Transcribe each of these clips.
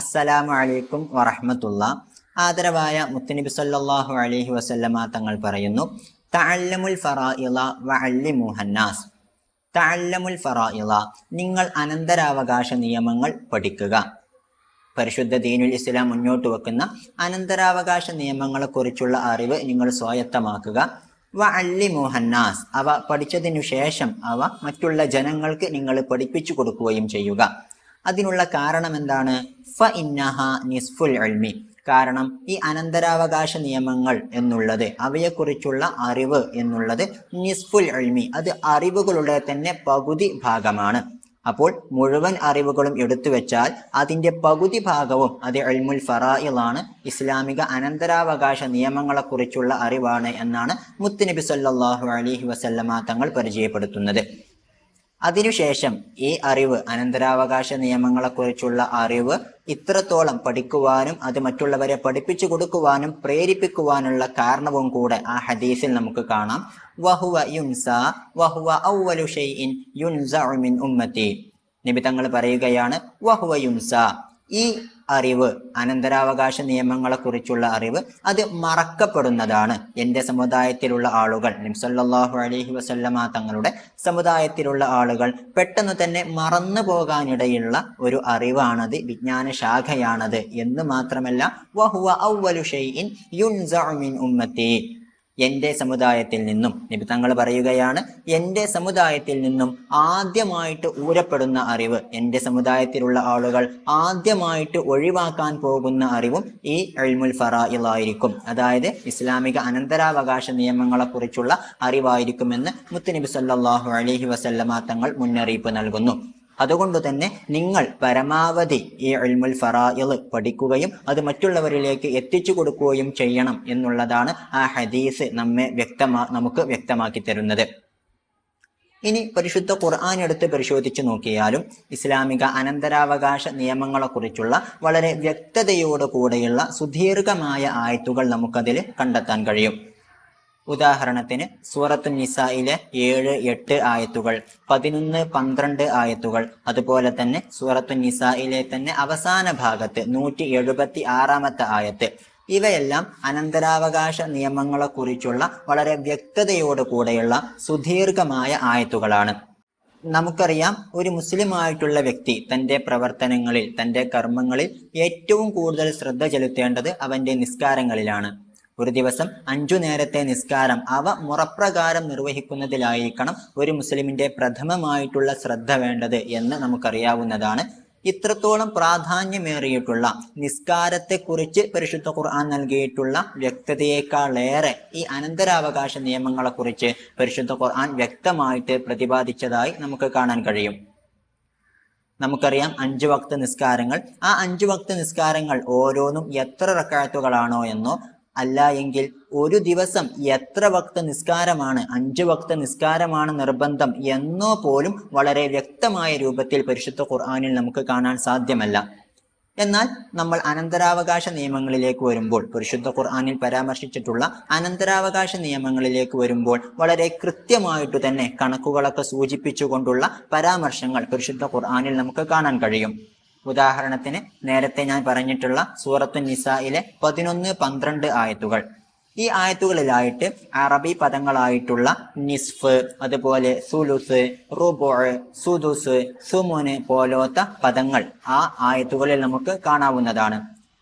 അസ്സലാമു അലൈക്കും വറഹ്മത്തുള്ള. ആദരവായ മുത്തനബി സല്ലല്ലാഹു അലൈഹി വസല്ലമ തങ്ങൾ പറയുന്നു തഅല്ലമുൽ ഫറായിള വഅല്ലിമുഹന്നാസ് തഅല്ലമുൽ ഫറായിള നിങ്ങൾ അനന്തരാവകാശ നിയമങ്ങൾ പഠിക്കുക. പരിശുദ്ധ ദീനുൽ ഇസ്ലാം മുന്നോട്ട് വെക്കുന്ന അനന്തരാവകാശ നിയമങ്ങളെക്കുറിച്ചുള്ള അറിവ് നിങ്ങൾ സ്വായത്തമാക്കുക. വ അല്ലി മോഹന്നാസ് അവ പഠിച്ചതിനു ശേഷം അവ മറ്റുള്ള ജനങ്ങൾക്ക് നിങ്ങൾ പഠിപ്പിച്ചു കൊടുക്കുകയും ചെയ്യുക. അതിനുള്ള കാരണം എന്താണ്? ഫ ഇന്നഹ നിസ്ഫുൽ അൽമി കാരണം ഈ അനന്തരാവകാശ നിയമങ്ങൾ എന്നുള്ളത് അവയെക്കുറിച്ചുള്ള അറിവ് എന്നുള്ളത് നിസ്ഫുൽ അൽമി അത് അറിവുകളുടെ തന്നെ പകുതി ഭാഗമാണ്. അപ്പോൾ മുഴുവൻ അറിവുകളും എടുത്തു വെച്ചാൽ അതിന്റെ പകുതി ഭാഗവും അത് അൽമുൽ ഫറായിലാണ്. ഇസ്ലാമിക അനന്തരാവകാശ നിയമങ്ങളെക്കുറിച്ചുള്ള അറിവാണ് എന്നാണ് മുത്തുനബി സല്ലാഹു അലഹി വസല്ലമ തങ്ങൾ പരിചയപ്പെടുത്തുന്നത്. അതിനുശേഷം ഈ അറിവ് അനന്തരാവകാശ നിയമങ്ങളെക്കുറിച്ചുള്ള അറിവ് ഇത്രത്തോളം പഠിക്കുവാനും അത് മറ്റുള്ളവരെ പഠിപ്പിച്ചു കൊടുക്കുവാനും പ്രേരിപ്പിക്കുവാനുള്ള കാരണവും കൂടെ ആ ഹദീസിൽ നമുക്ക് കാണാം. വഹുവ യുൻസ വഹുവ ഔവലു ഷൈഇൻ യുൻസ ഉമ്മത്തി. നബി തങ്ങൾ പറയുകയാണ് വഹുവ യുൻസ. ഈ അറിവ് അനന്തരാവകാശ നിയമങ്ങളെക്കുറിച്ചുള്ള അറിവ് അത് മറക്കപ്പെടുന്നതാണ്. എന്റെ സമുദായത്തിലുള്ള ആളുകൾ നിംസല്ലാഹു അലഹി വസല്ലമ തങ്ങളുടെ സമുദായത്തിലുള്ള ആളുകൾ പെട്ടെന്ന് തന്നെ മറന്നു പോകാനിടയുള്ള ഒരു അറിവാണത് വിജ്ഞാന ശാഖയാണത് എന്ന് മാത്രമല്ല വഹുവ ഔവലു ഷെയ്ൻ യുൻസഉ മിൻ ഉമ്മത്തി. എന്റെ സമുദായത്തിൽ നിന്നും നബി തങ്ങൾ പറയുകയാണ് എന്റെ സമുദായത്തിൽ നിന്നും ആദ്യമായിട്ട് ഊരപ്പെടുന്ന അറിവ് എന്റെ സമുദായത്തിലുള്ള ആളുകൾ ആദ്യമായിട്ട് ഒഴിവാക്കാൻ പോകുന്ന അറിവും ഈ എൽമുൽ ഫറായിലായിരിക്കും അതായത് ഇസ്ലാമിക അനന്തരാവകാശ നിയമങ്ങളെക്കുറിച്ചുള്ള അറിവായിരിക്കുമെന്ന് മുത്തുനബി സല്ലാഹു അലഹി വസല്ലമ തങ്ങൾ മുന്നറിയിപ്പ് നൽകുന്നു. അതുകൊണ്ട് തന്നെ നിങ്ങൾ പരമാവധി ഈ അൽമുൽ ഫറായിൽ പഠിക്കുകയും അത് മറ്റുള്ളവരിലേക്ക് എത്തിച്ചു കൊടുക്കുകയും ചെയ്യണം എന്നുള്ളതാണ് ആ ഹദീസ് നമ്മെ വ്യക്തമാ നമുക്ക് വ്യക്തമാക്കി തരുന്നത്. ഇനി പരിശുദ്ധ ഖുർആൻ എടുത്ത് പരിശോധിച്ചു നോക്കിയാലും ഇസ്ലാമിക അനന്തരാവകാശ നിയമങ്ങളെക്കുറിച്ചുള്ള വളരെ വ്യക്തതയോടുകൂടെയുള്ള സുദീർഘമായ ആയത്തുകൾ നമുക്കതിൽ കണ്ടെത്താൻ കഴിയും. ഉദാഹരണത്തിന് സൂറത്തു നിസായിലെ ഏഴ് എട്ട് ആയത്തുകൾ പതിനൊന്ന് പന്ത്രണ്ട് ആയത്തുകൾ അതുപോലെ തന്നെ സൂറത്തു നിസായിലെ തന്നെ അവസാന ഭാഗത്ത് നൂറ്റി എഴുപത്തി ആറാമത്തെ ആയത്ത്. ഇവയെല്ലാം അനന്തരാവകാശ നിയമങ്ങളെക്കുറിച്ചുള്ള വളരെ വ്യക്തതയോട് കൂടെയുള്ള സുദീർഘമായ ആയത്തുകളാണ്. നമുക്കറിയാം ഒരു മുസ്ലിം ആയിട്ടുള്ള വ്യക്തി തന്റെ പ്രവർത്തനങ്ങളിൽ തന്റെ കർമ്മങ്ങളിൽ ഏറ്റവും കൂടുതൽ ശ്രദ്ധ ചെലുത്തേണ്ടത് അവന്റെ നിസ്കാരങ്ങളിലാണ്. ഒരു ദിവസം അഞ്ചു നേരത്തെ നിസ്കാരം. അവ മുറപ്രകാരം നിർവഹിക്കുന്നതിലായിരിക്കണം ഒരു മുസ്ലിമിന്റെ പ്രഥമമായിട്ടുള്ള ശ്രദ്ധ വേണ്ടത് എന്ന് നമുക്കറിയാവുന്നതാണ്. ഇത്രത്തോളം പ്രാധാന്യമേറിയിട്ടുള്ള നിസ്കാരത്തെക്കുറിച്ച് പരിശുദ്ധ ഖുർആൻ നൽകിയിട്ടുള്ള വ്യക്തതയേക്കാളേറെ ഈ അനന്തരാവകാശ നിയമങ്ങളെക്കുറിച്ച് പരിശുദ്ധ ഖുർആൻ വ്യക്തമായിട്ട് പ്രതിപാദിച്ചതായി നമുക്ക് കാണാൻ കഴിയും. നമുക്കറിയാം അഞ്ചു വക്ത നിസ്കാരങ്ങൾ. ആ അഞ്ചു വക്ത നിസ്കാരങ്ങൾ ഓരോന്നും എത്ര റക്കായത്തുകളാണോ എന്നോ അല്ല എങ്കിൽ ഒരു ദിവസം എത്ര വക്ത നിസ്കാരമാണ്? അഞ്ച് വക്ത നിസ്കാരമാണ് നിർബന്ധം എന്നോ പോലും വളരെ വ്യക്തമായ രൂപത്തിൽ പരിശുദ്ധ ഖുർആാനിൽ നമുക്ക് കാണാൻ സാധ്യമല്ല. എന്നാൽ നമ്മൾ അനന്തരാവകാശ നിയമങ്ങളിലേക്ക് വരുമ്പോൾ പരിശുദ്ധ ഖുർആാനിൽ പരാമർശിച്ചിട്ടുള്ള അനന്തരാവകാശ നിയമങ്ങളിലേക്ക് വരുമ്പോൾ വളരെ കൃത്യമായിട്ട് തന്നെ കണക്കുകളൊക്കെ സൂചിപ്പിച്ചുകൊണ്ടുള്ള പരാമർശങ്ങൾ പരിശുദ്ധ ഖുർആാനിൽ നമുക്ക് കാണാൻ കഴിയും. ഉദാഹരണത്തിന് നേരത്തെ ഞാൻ പറഞ്ഞിട്ടുള്ള സൂറത്തു നിസായിലെ പതിനൊന്ന് പന്ത്രണ്ട് ആയത്തുകൾ. ഈ ആയത്തുകളിലായിട്ട് അറബി പദങ്ങളായിട്ടുള്ള നിസ്ഫ് അതുപോലെ സുലുസ് റുബോ സുദുസ് സുമുന് പോലോത്ത പദങ്ങൾ ആ ആയത്തുകളിൽ നമുക്ക് കാണാവുന്നതാണ്.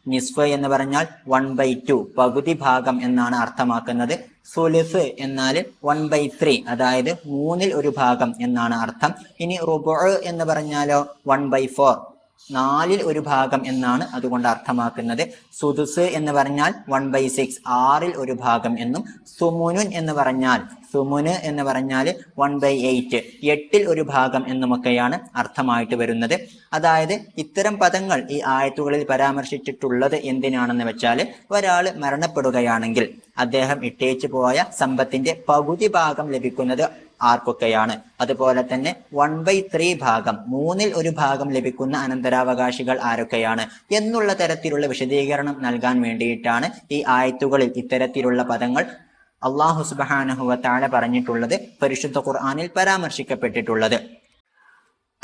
നിസ്ഫ് എന്ന് പറഞ്ഞാൽ വൺ ബൈ ടു പകുതി ഭാഗം എന്നാണ് അർത്ഥമാക്കുന്നത്. സുലുസ് എന്നാൽ വൺ ബൈ ത്രീ അതായത് മൂന്നിൽ ഒരു ഭാഗം എന്നാണ് അർത്ഥം. ഇനി റുബോ എന്ന് പറഞ്ഞാലോ? വൺ ബൈ ഫോർ നാലിൽ ഒരു ഭാഗം എന്നാണ് അതുകൊണ്ട് അർത്ഥമാക്കുന്നത്. സുദുസ് എന്ന് പറഞ്ഞാൽ വൺ ബൈ സിക്സ് ആറിൽ ഒരു ഭാഗം എന്നും സുമുനുൻ എന്ന് പറഞ്ഞാൽ സുമുന് എന്ന് പറഞ്ഞാൽ വൺ ബൈ എയ്റ്റ് എട്ടിൽ ഒരു ഭാഗം എന്നുമൊക്കെയാണ് അർത്ഥമായിട്ട് വരുന്നത്. അതായത് ഇത്തരം പദങ്ങൾ ഈ ആയത്തുകളിൽ പരാമർശിച്ചിട്ടുള്ളത് എന്തിനാണെന്ന് വെച്ചാൽ ഒരാൾ മരണപ്പെടുകയാണെങ്കിൽ അദ്ദേഹം ഇട്ടേച്ചു പോയ സമ്പത്തിന്റെ പകുതി ഭാഗം ലഭിക്കുന്നത് ആർക്കൊക്കെയാണ്? അതുപോലെ തന്നെ വൺ ബൈ ത്രീ ഭാഗം മൂന്നിൽ ഒരു ഭാഗം ലഭിക്കുന്ന അനന്തരാവകാശികൾ ആരൊക്കെയാണ്? എന്നുള്ള തരത്തിലുള്ള വിശദീകരണം നൽകാൻ വേണ്ടിയിട്ടാണ് ഈ ആയത്തുകളിൽ ഇത്തരത്തിലുള്ള പദങ്ങൾ അള്ളാഹു സുബാനഹുവ താഴെ പറഞ്ഞിട്ടുള്ളത് പരിശുദ്ധ ഖുർആാനിൽ പരാമർശിക്കപ്പെട്ടിട്ടുള്ളത്.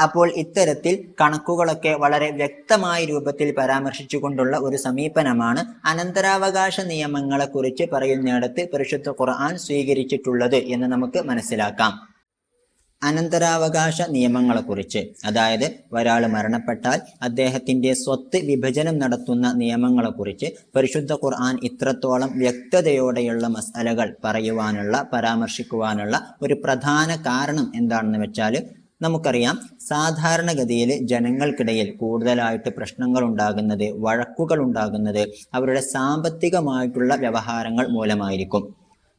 അപ്പോൾ ഇത്തരത്തിൽ കണക്കുകളൊക്കെ വളരെ വ്യക്തമായ രൂപത്തിൽ പരാമർശിച്ചുകൊണ്ടുള്ള ഒരു സമീപനമാണ് അനന്തരാവകാശ നിയമങ്ങളെക്കുറിച്ച് പറയുന്നിടത്ത് പരിശുദ്ധ ഖുർആൻ സ്വീകരിച്ചിട്ടുള്ളത് എന്ന് നമുക്ക് മനസ്സിലാക്കാം. അനന്തരാവകാശ നിയമങ്ങളെക്കുറിച്ച്. അതായത് ഒരാൾ മരണപ്പെട്ടാൽ അദ്ദേഹത്തിന്റെ സ്വത്ത് വിഭജനം നടത്തുന്ന നിയമങ്ങളെക്കുറിച്ച് പരിശുദ്ധ ഖുർആൻ ഇത്രത്തോളം വ്യക്തതയോടെയുള്ള മസാലകൾ പറയുവാനുള്ള പരാമർശിക്കുവാനുള്ള ഒരു പ്രധാന കാരണം എന്താണെന്ന് വെച്ചാൽ നമുക്കറിയാം സാധാരണഗതിയിൽ ജനങ്ങൾക്കിടയിൽ കൂടുതലായിട്ട് പ്രശ്നങ്ങൾ ഉണ്ടാകുന്നത് വഴക്കുകൾ ഉണ്ടാകുന്നത് അവരുടെ സാമ്പത്തികമായിട്ടുള്ള വ്യവഹാരങ്ങൾ മൂലമായിരിക്കും.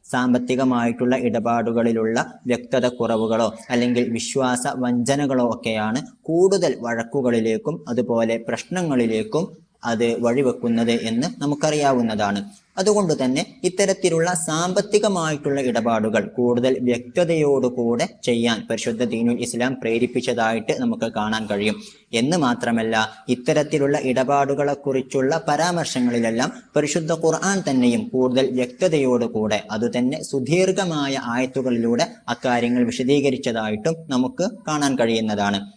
സാമ്പത്തികമായിട്ടുള്ള ഇടപാടുകളിലുള്ള വ്യക്തത കുറവുകളോ അല്ലെങ്കിൽ വിശ്വാസ വഞ്ചനകളോ ഒക്കെയാണ് കൂടുതൽ വഴക്കുകളിലേക്കും അതുപോലെ പ്രശ്നങ്ങളിലേക്കും അത് വഴിവെക്കുന്നത് എന്ന് നമുക്കറിയാവുന്നതാണ്. അതുകൊണ്ട് തന്നെ ഇത്തരത്തിലുള്ള സാമ്പത്തികമായിട്ടുള്ള ഇടപാടുകൾ കൂടുതൽ വ്യക്തതയോടുകൂടെ ചെയ്യാൻ പരിശുദ്ധ ദീനുൽ ഇസ്ലാം പ്രേരിപ്പിച്ചതായിട്ട് നമുക്ക് കാണാൻ കഴിയും. എന്ന് മാത്രമല്ല ഇത്തരത്തിലുള്ള ഇടപാടുകളെക്കുറിച്ചുള്ള പരാമർശങ്ങളിലെല്ലാം പരിശുദ്ധ ഖുർആൻ തന്നെയും കൂടുതൽ വ്യക്തതയോടുകൂടെ അതുതന്നെ സുദീർഘമായ ആയത്തുകളിലൂടെ അക്കാര്യങ്ങൾ വിശദീകരിച്ചതായിട്ടും നമുക്ക് കാണാൻ കഴിയുന്നതാണ്.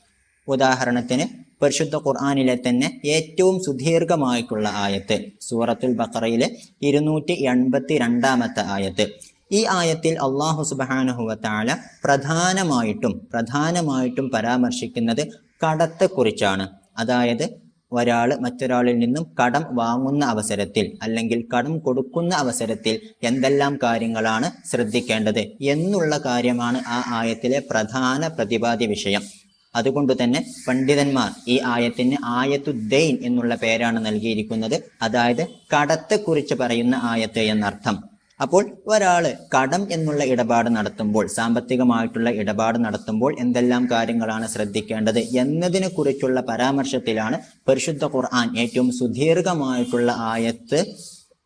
ഉദാഹരണത്തിന് പരിശുദ്ധ ഖുർആാനിലെ തന്നെ ഏറ്റവും സുദീർഘമായിട്ടുള്ള ആയത്ത് സൂറത്തുൽ ബക്കറയിലെ ഇരുന്നൂറ്റി എൺപത്തി രണ്ടാമത്തെ ആയത്ത്. ഈ ആയത്തിൽ അള്ളാഹു സുബാനുഹുവത്താല പ്രധാനമായിട്ടും പ്രധാനമായിട്ടും പരാമർശിക്കുന്നത് കടത്തെക്കുറിച്ചാണ്. അതായത് ഒരാൾ മറ്റൊരാളിൽ നിന്നും കടം വാങ്ങുന്ന അവസരത്തിൽ അല്ലെങ്കിൽ കടം കൊടുക്കുന്ന അവസരത്തിൽ എന്തെല്ലാം കാര്യങ്ങളാണ് ശ്രദ്ധിക്കേണ്ടത് എന്നുള്ള കാര്യമാണ് ആ ആയത്തിലെ പ്രധാന പ്രതിപാദ്യ വിഷയം. അതുകൊണ്ട് തന്നെ പണ്ഡിതന്മാർ ഈ ആയത്തിന് ആയത്തു ദൈൻ എന്നുള്ള പേരാണ് നൽകിയിരിക്കുന്നത്. അതായത് കടത്തെക്കുറിച്ച് പറയുന്ന ആയത്ത് എന്നർത്ഥം. അപ്പോൾ ഒരാൾ കടം എന്നുള്ള ഇടപാട് നടത്തുമ്പോൾ സാമ്പത്തികമായിട്ടുള്ള ഇടപാട് നടത്തുമ്പോൾ എന്തെല്ലാം കാര്യങ്ങളാണ് ശ്രദ്ധിക്കേണ്ടത് എന്നതിനെ കുറിച്ചുള്ള പരാമർശത്തിലാണ് പരിശുദ്ധ ഖുർആൻ ഏറ്റവും സുദീർഘമായിട്ടുള്ള ആയത്ത്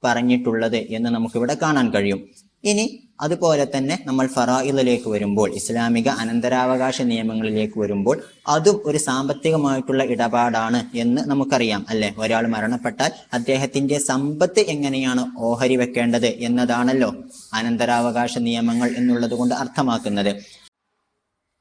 പറഞ്ഞിട്ടുള്ളത് എന്ന് നമുക്കിവിടെ കാണാൻ കഴിയും. ഇനി അതുപോലെ തന്നെ നമ്മൾ ഫറായിലേക്ക് വരുമ്പോൾ ഇസ്ലാമിക അനന്തരാവകാശ നിയമങ്ങളിലേക്ക് വരുമ്പോൾ അതും ഒരു സാമ്പത്തികമായിട്ടുള്ള ഇടപാടാണ് എന്ന് നമുക്കറിയാം അല്ലെ? ഒരാൾ മരണപ്പെട്ടാൽ അദ്ദേഹത്തിന്റെ സമ്പത്ത് എങ്ങനെയാണ് ഓഹരി വെക്കേണ്ടത് എന്നതാണല്ലോ അനന്തരാവകാശ നിയമങ്ങൾ എന്നുള്ളത് കൊണ്ട് അർത്ഥമാക്കുന്നത്.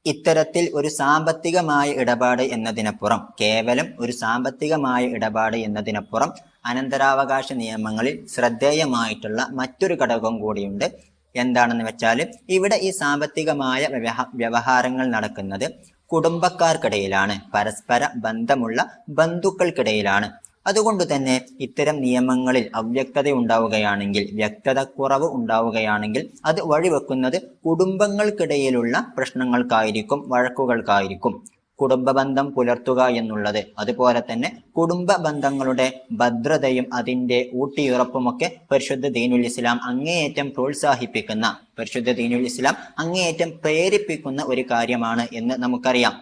ഇത്തരത്തിൽ ഒരു സാമ്പത്തികമായ ഇടപാട് എന്നതിനപ്പുറം കേവലം ഒരു സാമ്പത്തികമായ ഇടപാട് എന്നതിനപ്പുറം അനന്തരാവകാശ നിയമങ്ങളിൽ ശ്രദ്ധേയമായിട്ടുള്ള മറ്റൊരു ഘടകം കൂടിയുണ്ട് എന്താണെന്ന് വെച്ചാൽ ഇവിടെ ഈ സാമ്പത്തികമായ വ്യവഹ വ്യവഹാരങ്ങൾ നടക്കുന്നത് കുടുംബക്കാർക്കിടയിലാണ്. പരസ്പര ബന്ധമുള്ള ബന്ധുക്കൾക്കിടയിലാണ്. അതുകൊണ്ട് തന്നെ ഇത്തരം നിയമങ്ങളിൽ അവ്യക്തത ഉണ്ടാവുകയാണെങ്കിൽ വ്യക്തത കുറവ് ഉണ്ടാവുകയാണെങ്കിൽ അത് വഴിവെക്കുന്നത് കുടുംബങ്ങൾക്കിടയിലുള്ള പ്രശ്നങ്ങൾക്കായിരിക്കും വഴക്കുകൾക്കായിരിക്കും. കുടുംബ ബന്ധം പുലർത്തുക എന്നുള്ളത്. അതുപോലെ തന്നെ കുടുംബ ബന്ധങ്ങളുടെ ഭദ്രതയും അതിന്റെ ഊട്ടിയുറപ്പുമൊക്കെ പരിശുദ്ധ ദീനുൽ ഇസ്ലാം അങ്ങേയറ്റം പ്രോത്സാഹിപ്പിക്കുന്ന പരിശുദ്ധ ദീനുൽ ഇസ്ലാം അങ്ങേയറ്റം പ്രേരിപ്പിക്കുന്ന ഒരു കാര്യമാണ് എന്ന് നമുക്കറിയാം.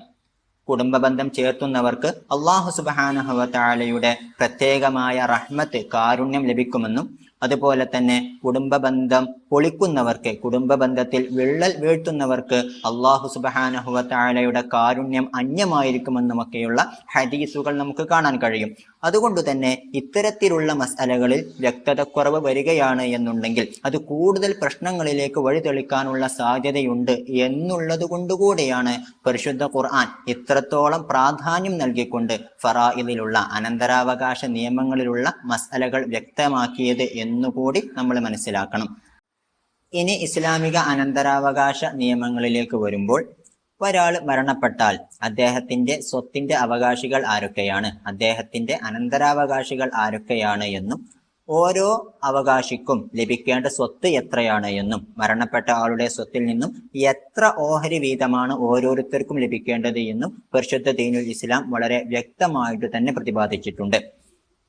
കുടുംബ ബന്ധം ചേർത്തുന്നവർക്ക് അള്ളാഹു സുബാനഹുവ താലയുടെ പ്രത്യേകമായ റഹ്മത്ത് കാരുണ്യം ലഭിക്കുമെന്നും അതുപോലെ തന്നെ കുടുംബ ബന്ധം പൊളിക്കുന്നവർക്ക് കുടുംബ ബന്ധത്തിൽ വിള്ളൽ വീഴ്ത്തുന്നവർക്ക് അള്ളാഹു സുബാനഹുവ കാരുണ്യം കാരുണ്യം അന്യമായിരിക്കുമെന്നുമൊക്കെയുള്ള ഹദീസുകൾ നമുക്ക് കാണാൻ കഴിയും. അതുകൊണ്ട് തന്നെ ഇത്തരത്തിലുള്ള മസാലകളിൽ വ്യക്തതക്കുറവ് വരികയാണ് എന്നുണ്ടെങ്കിൽ അത് കൂടുതൽ പ്രശ്നങ്ങളിലേക്ക് വഴിതെളിക്കാനുള്ള സാധ്യതയുണ്ട് എന്നുള്ളത് കൊണ്ടുകൂടിയാണ് പരിശുദ്ധ ഖുർആൻ ഇത്രത്തോളം പ്രാധാന്യം നൽകിക്കൊണ്ട് ഫറായിലുള്ള അനന്തരാവകാശ നിയമങ്ങളിലുള്ള മസാലകൾ വ്യക്തമാക്കിയത് എന്നുകൂടി നമ്മൾ മനസ്സിലാക്കണം. ഇനി ഇസ്ലാമിക അനന്തരാവകാശ നിയമങ്ങളിലേക്ക് വരുമ്പോൾ ഒരാൾ മരണപ്പെട്ടാൽ അദ്ദേഹത്തിന്റെ സ്വത്തിന്റെ അവകാശികൾ ആരൊക്കെയാണ്? അദ്ദേഹത്തിന്റെ അനന്തരാവകാശികൾ ആരൊക്കെയാണ് എന്നും ഓരോ അവകാശിക്കും ലഭിക്കേണ്ട സ്വത്ത് എത്രയാണ് എന്നും മരണപ്പെട്ട ആളുടെ സ്വത്തിൽ നിന്നും എത്ര ഓഹരി വീതമാണ് ഓരോരുത്തർക്കും ലഭിക്കേണ്ടത് എന്നും പരിശുദ്ധ ദീനുൽ ഇസ്ലാം വളരെ വ്യക്തമായിട്ട് തന്നെ പ്രതിപാദിച്ചിട്ടുണ്ട്.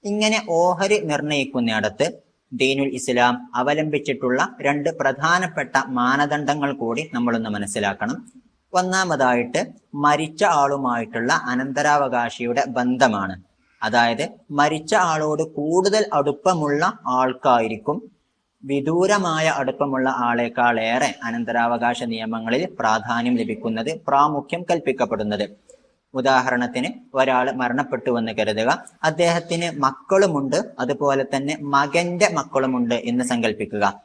ഇങ്ങനെ ഓഹരി നിർണയിക്കുന്നിടത്ത് ദീനുൽ ഇസ്ലാം അവലംബിച്ചിട്ടുള്ള രണ്ട് പ്രധാനപ്പെട്ട മാനദണ്ഡങ്ങൾ കൂടി നമ്മളൊന്ന് മനസ്സിലാക്കണം. ഒന്നാമതായിട്ട് മരിച്ച ആളുമായിട്ടുള്ള അനന്തരാവകാശിയുടെ ബന്ധമാണ്. അതായത് മരിച്ച ആളോട് കൂടുതൽ അടുപ്പമുള്ള ആൾക്കായിരിക്കും വിദൂരമായ അടുപ്പമുള്ള ആളേക്കാളേറെ അനന്തരാവകാശ നിയമങ്ങളിൽ പ്രാധാന്യം ലഭിക്കുന്നത് പ്രാമുഖ്യം കൽപ്പിക്കപ്പെടുന്നത്. ഉദാഹരണത്തിന് ഒരാൾ മരണപ്പെട്ടു എന്ന് കരുതുക. അദ്ദേഹത്തിന് മക്കളുമുണ്ട്. അതുപോലെ തന്നെ മകന്റെ മക്കളുമുണ്ട് എന്ന് സങ്കല്പിക്കുക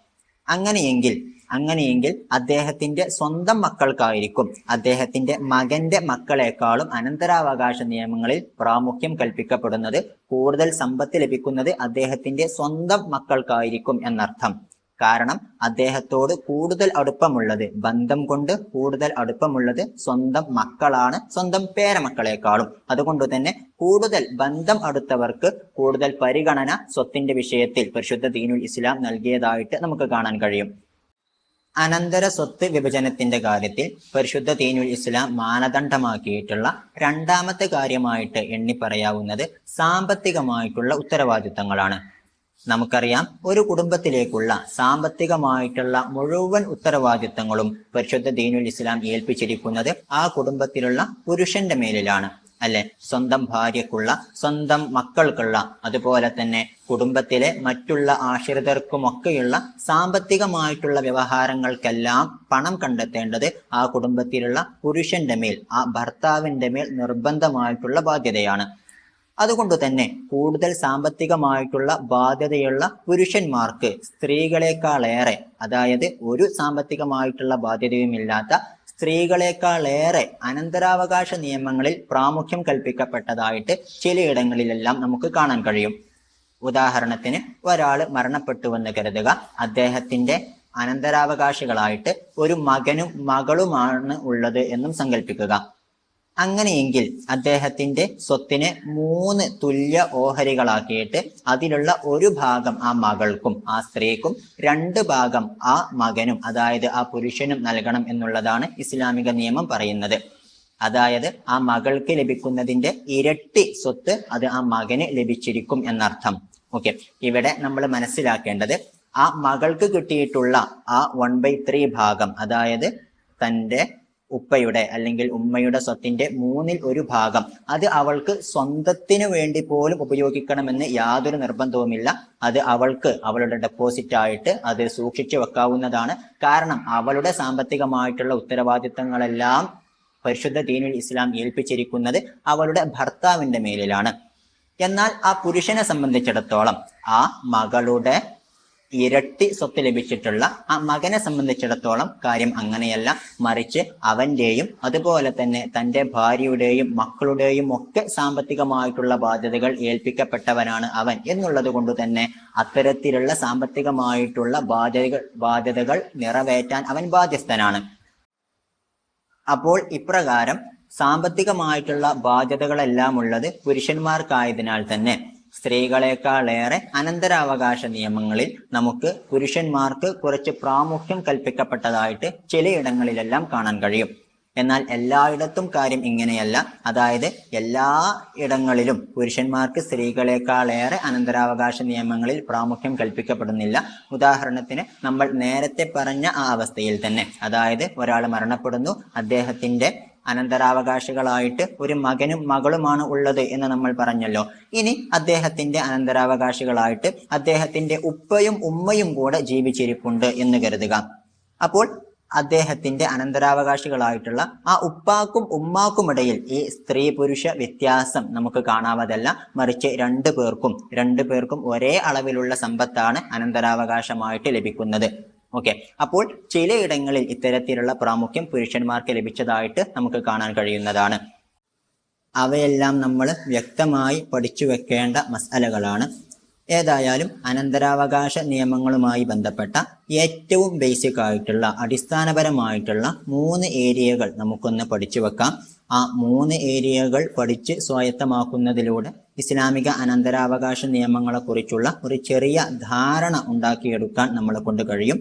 അങ്ങനെയെങ്കിൽ അങ്ങനെയെങ്കിൽ അദ്ദേഹത്തിന്റെ സ്വന്തം മക്കൾക്കായിരിക്കും. അദ്ദേഹത്തിന്റെ മകന്റെ മക്കളെക്കാളും അനന്തരാവകാശ നിയമങ്ങളിൽ പ്രാമുഖ്യം കൽപ്പിക്കപ്പെടുന്നത് കൂടുതൽ സമ്പത്ത് ലഭിക്കുന്നത് അദ്ദേഹത്തിന്റെ സ്വന്തം മക്കൾക്കായിരിക്കും എന്നർത്ഥം. കാരണം അദ്ദേഹത്തോട് കൂടുതൽ അടുപ്പമുള്ളത്. ബന്ധം കൊണ്ട് കൂടുതൽ അടുപ്പമുള്ളത് സ്വന്തം മക്കളാണ്. സ്വന്തം പേരമക്കളെക്കാളും. അതുകൊണ്ട് തന്നെ കൂടുതൽ ബന്ധം അടുത്തവർക്ക് കൂടുതൽ പരിഗണന സ്വത്തിന്റെ വിഷയത്തിൽ പരിശുദ്ധ ദീനുൽ ഇസ്ലാം നൽകിയതായിട്ട് നമുക്ക് കാണാൻ കഴിയും. അനന്തര സ്വത്ത് വിഭജനത്തിന്റെ കാര്യത്തിൽ പരിശുദ്ധ ദീനുൽ ഇസ്ലാം മാനദണ്ഡമാക്കിയിട്ടുള്ള രണ്ടാമത്തെ കാര്യമായിട്ട് എണ്ണി പറയാവുന്നത് സാമ്പത്തികമായിട്ടുള്ള ഉത്തരവാദിത്തങ്ങളാണ്. നമുക്കറിയാം. ഒരു കുടുംബത്തിലേക്കുള്ള സാമ്പത്തികമായിട്ടുള്ള മുഴുവൻ ഉത്തരവാദിത്തങ്ങളും പരിശുദ്ധ ദീനുൽ ഇസ്ലാം ഏൽപ്പിച്ചിരിക്കുന്നത് ആ കുടുംബത്തിലുള്ള പുരുഷന്റെ മേലിലാണ്. അല്ലെ? സ്വന്തം ഭാര്യക്കുള്ള സ്വന്തം മക്കൾക്കുള്ള അതുപോലെ തന്നെ കുടുംബത്തിലെ മറ്റുള്ള ആശ്രിതർക്കുമൊക്കെയുള്ള സാമ്പത്തികമായിട്ടുള്ള വ്യവഹാരങ്ങൾക്കെല്ലാം പണം കണ്ടെത്തേണ്ടത് ആ കുടുംബത്തിലുള്ള പുരുഷന്റെ മേൽ ആ ഭർത്താവിന്റെ മേൽ നിർബന്ധമായിട്ടുള്ള ബാധ്യതയാണ്. അതുകൊണ്ട് തന്നെ കൂടുതൽ സാമ്പത്തികമായിട്ടുള്ള ബാധ്യതയുള്ള പുരുഷന്മാർക്ക് സ്ത്രീകളെക്കാളേറെ അതായത് ഒരു സാമ്പത്തികമായിട്ടുള്ള ബാധ്യതയുമില്ലാത്ത സ്ത്രീകളെക്കാളേറെ അനന്തരാവകാശ നിയമങ്ങളിൽ പ്രാമുഖ്യം കൽപ്പിക്കപ്പെട്ടതായിട്ട് ചിലയിടങ്ങളിലെല്ലാം നമുക്ക് കാണാൻ കഴിയും. ഉദാഹരണത്തിന് ഒരാൾ മരണപ്പെട്ടുവെന്ന് കരുതുക. അദ്ദേഹത്തിന്റെ അനന്തരാവകാശികളായിട്ട് ഒരു മകനും മകളുമാണ് ഉള്ളത് എന്നും സങ്കല്പിക്കുക അങ്ങനെയെങ്കിൽ അദ്ദേഹത്തിന്റെ സ്വത്തിനെ മൂന്ന് തുല്യ ഓഹരികളാക്കിയിട്ട് അതിലുള്ള ഒരു ഭാഗം ആ മകൾക്കും ആ സ്ത്രീക്കും രണ്ട് ഭാഗം ആ മകനും അതായത് ആ പുരുഷനും നൽകണം എന്നുള്ളതാണ് ഇസ്ലാമിക നിയമം പറയുന്നത്. അതായത് ആ മകൾക്ക് ലഭിക്കുന്നതിന്റെ ഇരട്ടി സ്വത്ത് അത് ആ മകന് ലഭിച്ചിരിക്കും എന്നർത്ഥം. ഓക്കെ. ഇവിടെ നമ്മൾ മനസ്സിലാക്കേണ്ടത് ആ മകൾക്ക് കിട്ടിയിട്ടുള്ള ആ വൺ ബൈ ത്രീ ഭാഗം അതായത് തന്റെ ഉപ്പയുടെ അല്ലെങ്കിൽ ഉമ്മയുടെ സ്വത്തിന്റെ മൂന്നിൽ ഒരു ഭാഗം. അത് അവൾക്ക് സ്വന്തത്തിന് വേണ്ടി പോലും ഉപയോഗിക്കണമെന്ന് യാതൊരു നിർബന്ധവുമില്ല. അത് അവൾക്ക് അവളുടെ ഡെപ്പോസിറ്റ് ആയിട്ട് അത് സൂക്ഷിച്ചു വെക്കാവുന്നതാണ്. കാരണം അവളുടെ സാമ്പത്തികമായിട്ടുള്ള ഉത്തരവാദിത്തങ്ങളെല്ലാം പരിശുദ്ധ ദീനുൽ ഇസ്ലാം ഏൽപ്പിച്ചിരിക്കുന്നത് അവളുടെ ഭർത്താവിന്റെ മേലിലാണ്. എന്നാൽ ആ പുരുഷനെ സംബന്ധിച്ചിടത്തോളം ആ മകളുടെ ഇരട്ടി സ്വത്ത് ലഭിച്ചിട്ടുള്ള ആ മകനെ സംബന്ധിച്ചിടത്തോളം കാര്യം അങ്ങനെയല്ല. മറിച്ച് അവന്റെയും അതുപോലെ തന്നെ തന്റെ ഭാര്യയുടെയും മക്കളുടെയും ഒക്കെ സാമ്പത്തികമായിട്ടുള്ള ബാധ്യതകൾ ഏൽപ്പിക്കപ്പെട്ടവനാണ് അവൻ എന്നുള്ളത് കൊണ്ട് തന്നെ അത്തരത്തിലുള്ള സാമ്പത്തികമായിട്ടുള്ള ബാധ്യതകൾ ബാധ്യതകൾ നിറവേറ്റാൻ അവൻ ബാധ്യസ്ഥനാണ്. അപ്പോൾ ഇപ്രകാരം സാമ്പത്തികമായിട്ടുള്ള ബാധ്യതകളെല്ലാം ഉള്ളത് പുരുഷന്മാർക്കായതിനാൽ തന്നെ. സ്ത്രീകളെക്കാളേറെ അനന്തരാവകാശ നിയമങ്ങളിൽ നമുക്ക് പുരുഷന്മാർക്ക് കുറച്ച് പ്രാമുഖ്യം കൽപ്പിക്കപ്പെട്ടതായിട്ട് ചിലയിടങ്ങളിലെല്ലാം കാണാൻ കഴിയും. എന്നാൽ എല്ലായിടത്തും കാര്യം ഇങ്ങനെയല്ല. അതായത് എല്ലാ ഇടങ്ങളിലും പുരുഷന്മാർക്ക് സ്ത്രീകളെക്കാളേറെ അനന്തരാവകാശ നിയമങ്ങളിൽ പ്രാമുഖ്യം കൽപ്പിക്കപ്പെടുന്നില്ല. ഉദാഹരണത്തിന് നമ്മൾ നേരത്തെ പറഞ്ഞ ആ അവസ്ഥയിൽ തന്നെ. അതായത് ഒരാൾ മരണപ്പെടുന്നു അദ്ദേഹത്തിന്റെ അനന്തരാവകാശികളായിട്ട് ഒരു മകനും മകളുമാണ് ഉള്ളത് എന്ന് നമ്മൾ പറഞ്ഞല്ലോ. ഇനി അദ്ദേഹത്തിന്റെ അനന്തരാവകാശികളായിട്ട് അദ്ദേഹത്തിന്റെ ഉപ്പയും ഉമ്മയും കൂടെ ജീവിച്ചിരിപ്പുണ്ട് എന്ന് കരുതുക. അപ്പോൾ അദ്ദേഹത്തിന്റെ അനന്തരാവകാശികളായിട്ടുള്ള ആ ഉപ്പാക്കും ഉമ്മാക്കുമിടയിൽ ഈ സ്ത്രീ പുരുഷ വ്യത്യാസം നമുക്ക് കാണാവതല്ല മറിച്ച് രണ്ടു പേർക്കും രണ്ടു പേർക്കും ഒരേ അളവിലുള്ള സമ്പത്താണ് അനന്തരാവകാശമായിട്ട് ലഭിക്കുന്നത്. ഓക്കെ അപ്പോൾ ചിലയിടങ്ങളിൽ ഇത്തരത്തിലുള്ള പ്രാമുഖ്യം പുരുഷന്മാർക്ക് ലഭിച്ചതായിട്ട് നമുക്ക് കാണാൻ കഴിയുന്നതാണ്. അവയെല്ലാം നമ്മൾ വ്യക്തമായി പഠിച്ചു വെക്കേണ്ട മസാലകളാണ്. ഏതായാലും അനന്തരാവകാശ നിയമങ്ങളുമായി ബന്ധപ്പെട്ട ഏറ്റവും ബേസിക് ആയിട്ടുള്ള അടിസ്ഥാനപരമായിട്ടുള്ള മൂന്ന് ഏരിയകൾ നമുക്കൊന്ന് പഠിച്ചു വെക്കാം. ആ മൂന്ന് ഏരിയകൾ പഠിച്ച് സ്വായത്തമാക്കുന്നതിലൂടെ ഇസ്ലാമിക അനന്തരാവകാശ നിയമങ്ങളെക്കുറിച്ചുള്ള ഒരു ചെറിയ ധാരണ ഉണ്ടാക്കിയെടുക്കാൻ നമ്മളെ കൊണ്ട് കഴിയും.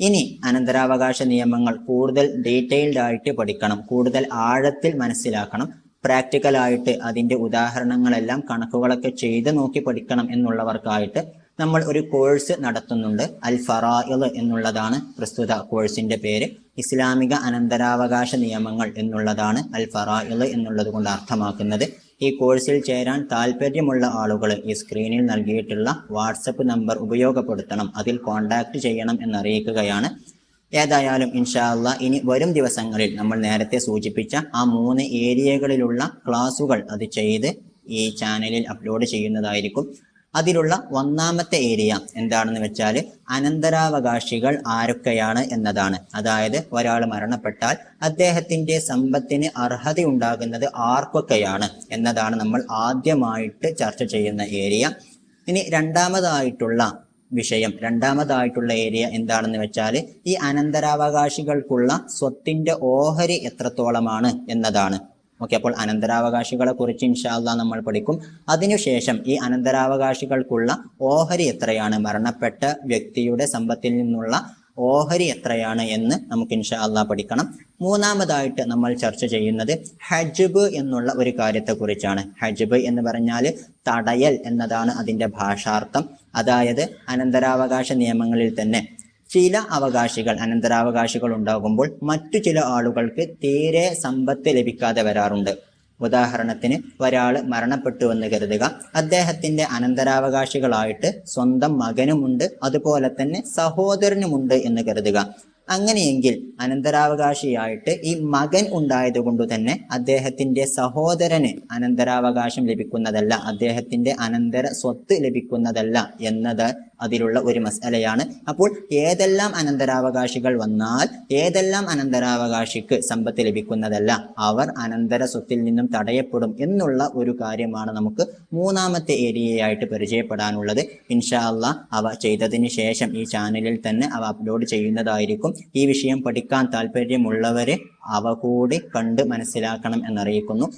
ഇനി അനന്തരാവകാശ നിയമങ്ങൾ കൂടുതൽ ഡീറ്റെയിൽഡ് ആയിട്ട് പഠിക്കണം കൂടുതൽ ആഴത്തിൽ മനസ്സിലാക്കണം പ്രാക്ടിക്കലായിട്ട് അതിന്റെ ഉദാഹരണങ്ങളെല്ലാം കണക്കുകളൊക്കെ ചെയ്ത് നോക്കി പഠിക്കണം എന്നുള്ളവർക്കായിട്ട് നമ്മൾ ഒരു കോഴ്സ് നടത്തുന്നുണ്ട്. അൽ ഫറായിൽ എന്നുള്ളതാണ് പ്രസ്തുത കോഴ്സിന്റെ പേര്. ഇസ്ലാമിക അനന്തരാവകാശ നിയമങ്ങൾ എന്നുള്ളതാണ് അൽ ഫറായിൽ എന്നുള്ളത് കൊണ്ട് അർത്ഥമാക്കുന്നത്. ഈ കോഴ്സിൽ ചേരാൻ താല്പര്യമുള്ള ആളുകൾ ഈ സ്ക്രീനിൽ നൽകിയിട്ടുള്ള വാട്സപ്പ് നമ്പർ ഉപയോഗപ്പെടുത്തണം. അതിൽ കോൺടാക്ട് ചെയ്യണം എന്നറിയിക്കുകയാണ്. ഏതായാലും ഇൻഷാല്ല ഇനി വരും ദിവസങ്ങളിൽ നമ്മൾ നേരത്തെ സൂചിപ്പിച്ച ആ മൂന്ന് ഏരിയകളിലുള്ള ക്ലാസുകൾ അത് ചെയ്ത് ഈ ചാനലിൽ അപ്ലോഡ് ചെയ്യുന്നതായിരിക്കും. അതിലുള്ള ഒന്നാമത്തെ ഏരിയ എന്താണെന്ന് വെച്ചാൽ അനന്തരാവകാശികൾ ആരൊക്കെയാണ് എന്നതാണ്. അതായത് ഒരാൾ മരണപ്പെട്ടാൽ അദ്ദേഹത്തിന്റെ സമ്പത്തിന് അർഹത ഉണ്ടാകുന്നത് ആർക്കൊക്കെയാണ് എന്നതാണ് നമ്മൾ ആദ്യമായിട്ട് ചർച്ച ചെയ്യുന്ന ഏരിയ ഇനി രണ്ടാമതായിട്ടുള്ള വിഷയം രണ്ടാമതായിട്ടുള്ള ഏരിയ എന്താണെന്ന് വെച്ചാൽ ഈ അനന്തരാവകാശികൾക്കുള്ള സ്വത്തിന്റെ ഓഹരി എത്രത്തോളമാണ് എന്നതാണ്. ഓക്കെ അപ്പോൾ അനന്തരാവകാശികളെ കുറിച്ച് ഇൻഷാല്ല നമ്മൾ പഠിക്കും. അതിനുശേഷം ഈ അനന്തരാവകാശികൾക്കുള്ള ഓഹരി എത്രയാണ്? മരണപ്പെട്ട വ്യക്തിയുടെ സമ്പത്തിൽ നിന്നുള്ള ഓഹരി എത്രയാണ് എന്ന് നമുക്ക് ഇൻഷാല്ല പഠിക്കണം. മൂന്നാമതായിട്ട് നമ്മൾ ചർച്ച ചെയ്യുന്നത് ഹജ്ബ് എന്നുള്ള ഒരു കാര്യത്തെക്കുറിച്ചാണ്. ഹജ്ബ് എന്ന് പറഞ്ഞാൽ തടയൽ എന്നതാണ് അതിന്റെ ഭാഷാർത്ഥം. അതായത് അനന്തരാവകാശ നിയമങ്ങളിൽ തന്നെ ചില അവകാശികൾ അനന്തരാവകാശികൾ ഉണ്ടാകുമ്പോൾ മറ്റു ചില ആളുകൾക്ക് തീരെ സമ്പത്ത് ലഭിക്കാതെ വരാറുണ്ട്. ഉദാഹരണത്തിന് ഒരാൾ മരണപ്പെട്ടു എന്ന് കരുതുക. അദ്ദേഹത്തിന്റെ അനന്തരാവകാശികളായിട്ട് സ്വന്തം മകനുമുണ്ട് അതുപോലെ തന്നെ സഹോദരനുമുണ്ട് എന്ന് കരുതുക. അങ്ങനെയെങ്കിൽ അനന്തരാവകാശിയായിട്ട് ഈ മകൻ ഉണ്ടായത് കൊണ്ട് തന്നെ അദ്ദേഹത്തിന്റെ സഹോദരന് അനന്തരാവകാശം ലഭിക്കുന്നതല്ല അദ്ദേഹത്തിന്റെ അനന്തര സ്വത്ത് ലഭിക്കുന്നതല്ല എന്നത് അതിലുള്ള ഒരു മസലയാണ്. അപ്പോൾ ഏതെല്ലാം അനന്തരാവകാശികൾ വന്നാൽ ഏതെല്ലാം അനന്തരാവകാശിക്ക് സമ്പത്ത് ലഭിക്കുന്നതല്ല അവർ അനന്തര സ്വത്തിൽ നിന്നും തടയപ്പെടും എന്നുള്ള ഒരു കാര്യമാണ് നമുക്ക് മൂന്നാമത്തെ ഏരിയയായിട്ട് പരിചയപ്പെടാനുള്ളത്. ഇൻഷാ അള്ളാ അവ ചെയ്തതിന് ശേഷം ഈ ചാനലിൽ തന്നെ അവ അപ്ലോഡ് ചെയ്യുന്നതായിരിക്കും. ഈ വിഷയം പഠിക്കാൻ താല്പര്യമുള്ളവരെ അവ കൂടി കണ്ട് മനസ്സിലാക്കണം എന്നറിയിക്കുന്നു.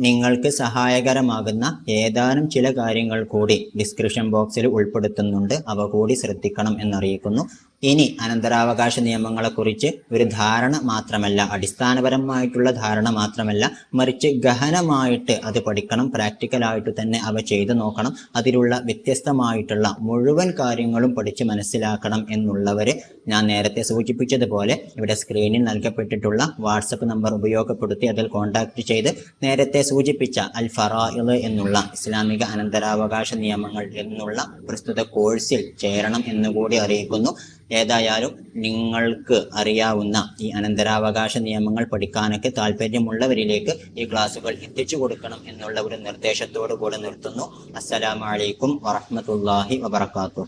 നിങ്ങൾക്ക് സഹായകരമാകുന്ന ഏതാനും ചില കാര്യങ്ങൾ കൂടി ഡിസ്ക്രിപ്ഷൻ ബോക്സിൽ ഉൾപ്പെടുത്തുന്നുണ്ട്. അവ കൂടി ശ്രദ്ധിക്കണം എന്നറിയിക്കുന്നു. ഇനി അനന്തരാവകാശ നിയമങ്ങളെക്കുറിച്ച് ഒരു ധാരണ മാത്രമല്ല അടിസ്ഥാനപരമായിട്ടുള്ള ധാരണ മാത്രമല്ല മറിച്ച് ഗഹനമായിട്ട് അത് പഠിക്കണം പ്രാക്ടിക്കലായിട്ട് തന്നെ അവ ചെയ്തു നോക്കണം. അതിലുള്ള വ്യത്യസ്തമായിട്ടുള്ള മുഴുവൻ കാര്യങ്ങളും പഠിച്ച് മനസ്സിലാക്കണം എന്നുള്ളവർ ഞാൻ നേരത്തെ സൂചിപ്പിച്ചതുപോലെ ഇവിടെ സ്ക്രീനിൽ നൽകപ്പെട്ടിട്ടുള്ള വാട്സപ്പ് നമ്പർ ഉപയോഗപ്പെടുത്തി അതിൽ കോൺടാക്ട് ചെയ്ത് നേരത്തെ സൂചിപ്പിച്ച അൽ ഫറായിൾ എന്നുള്ള ഇസ്ലാമിക അനന്തരാവകാശ നിയമങ്ങൾ എന്നുള്ള പ്രസ്തുത കോഴ്സിൽ ചേരണം എന്നുകൂടി അറിയിക്കുന്നു. ഏതായാലും നിങ്ങൾക്ക് അറിയാവുന്ന ഈ അനന്തരാവകാശ നിയമങ്ങൾ പഠിക്കാനൊക്കെ താല്പര്യമുള്ളവരിലേക്ക് ഈ ക്ലാസ്സുകൾ എത്തിച്ചു കൊടുക്കണം എന്നുള്ള ഒരു നിർദ്ദേശത്തോടു കൂടെ നിർത്തുന്നു. അസ്സലാമലൈക്കും വറഹമത്തല്ലാഹി വബർക്കാത്തു